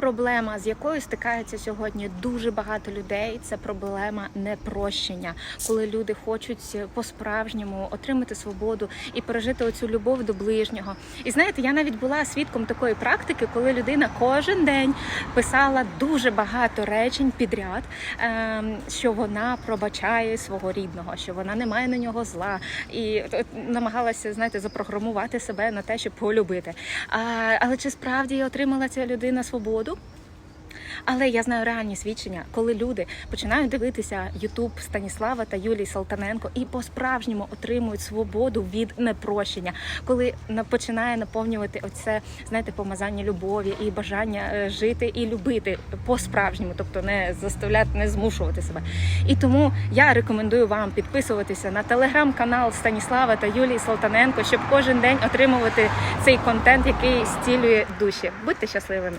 проблема, з якою стикається сьогодні дуже багато людей, це проблема непрощення, коли люди хочуть по-справжньому отримати свободу і пережити оцю любов до ближнього. І знаєте, я навіть була свідком такої практики, коли людина кожен день писала дуже багато речень підряд, ем, що вона пробачає свого рідного, що вона не має на нього зла, і е, намагалася знаєте, запрограмувати себе на те, щоб полюбити. Але чи справді отримала ця людина свободу? Але я знаю реальні свідчення, коли люди починають дивитися Ютуб Станіслава та Юлії Салтаненко і по-справжньому отримують свободу від непрощення, коли починає наповнювати оце, знаєте, помазання любові і бажання е, жити і любити по-справжньому, тобто не заставляти, не змушувати себе. І тому я рекомендую вам підписуватися на телеграм-канал Станіслава та Юлії Салтаненко, щоб кожен день отримувати цей контент, який зцілює душі. Будьте щасливими!